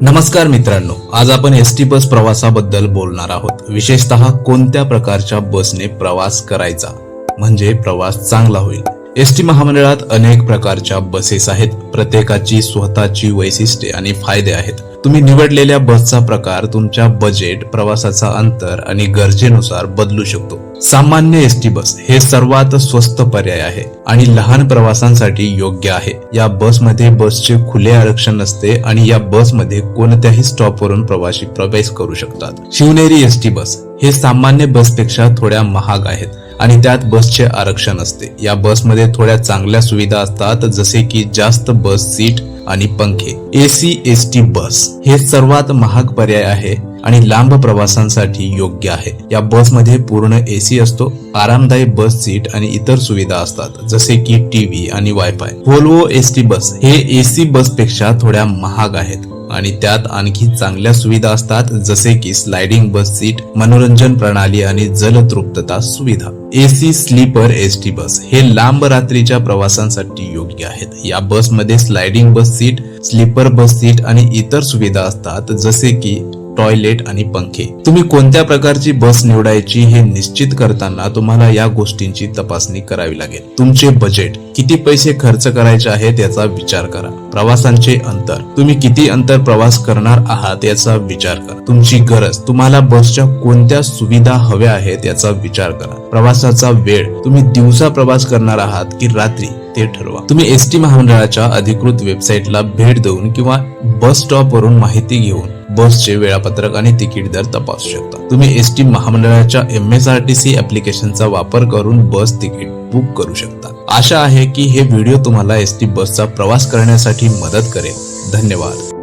नमस्कार मित्रांनो आज आपण एस टी बस प्रवासाबद्दल बोलणार आहोत. विशेषतः कोणत्या प्रकारच्या बसने प्रवास करायचा? म्हणजे प्रवास चांगला होईल. एस टी महामंडळात अनेक प्रकारच्या बसेस आहेत. प्रत्येकाची स्वतःची वैशिष्ट्ये आणि फायदे आहेत. तुम्ही निवडलेल्या बसचा प्रकार तुमच्या बजेट प्रवासाचा अंतर आणि गरजेनुसार बदलू शकतो. सामान्य एस टी बस हे सर्वात स्वस्त पर्याय आहे आणि लहान प्रवासांसाठी योग्य आहे. या बसमध्ये बसचे खुले आरक्षण असते आणि या बसमध्ये कोणत्याही स्टॉपवरून प्रवासी प्रवेश करू शकतात. शिवनेरी एस टी बस हे सामान्य बसपेक्षा थोड्या महाग आहेत. आणि त्यात बसचे आरक्षण असते. या बसमध्ये थोड्या चांगल्या सुविधा असतात जसे की जास्त बस सीट आणि पंखे. एसी एस टी बस हे सर्वात महाग पर्याय आहे आणि लांब प्रवासांसाठी योग्य आहे. या बसमध्ये पूर्ण एसी असतो आरामदायी बस सीट आणि इतर सुविधा असतात जसे की टीव्ही आणि wifi Volvo S T bus हे एसी बसपेक्षा थोड्या महाग आहेत. आणि त्यात आणखी चांगल्या सुविधा असतात जसे की स्लायडिंग बस सीट मनोरंजन प्रणाली आणि जलतृप्तता सुविधा. AC sleeper S T bus हे लांब रात्रीच्या प्रवासांसाठी योग्य आहेत. या बसमध्ये sliding bus seat sleeper bus seat आणि इतर सुविधा असतात जसे की टॉयलेट आणि पंखे. तुम्ही कोणत्या प्रकारची बस निवडायची हे निश्चित करताना तुम्हाला या गोष्टींची तपासणी करावी लागेल. तुमचे बजेट किती पैसे खर्च करायचे आहेत याचा विचार करा. प्रवासांचे अंतर. तुम्ही किती अंतर प्रवास करणार आहात याचा विचार करा. तुमची गरज तुम्हाला बसच्या कोणत्या सुविधा हव्या आहेत याचा विचार करा. प्रवासाचा वेळ तुम्ही दिवसा प्रवास करणार आहात की रात्री? ते ठरवा. तुम्ही एस टी महामंडळाच्या अधिकृत वेबसाईटला भेट देऊन किंवा बस स्टॉप वरून माहिती घेऊन बसचे वेळापत्रक आणि तिकीट दर तपासू शकता. तुम्ही एस टी महामंडळाच्या M S R T C ऍप्लिकेशनचा वापर करून बस तिकीट बुक करू शकता. आशा आहे की हे व्हिडिओ तुम्हाला एस टी बसचा प्रवास करण्यासाठी मदत करेल. धन्यवाद.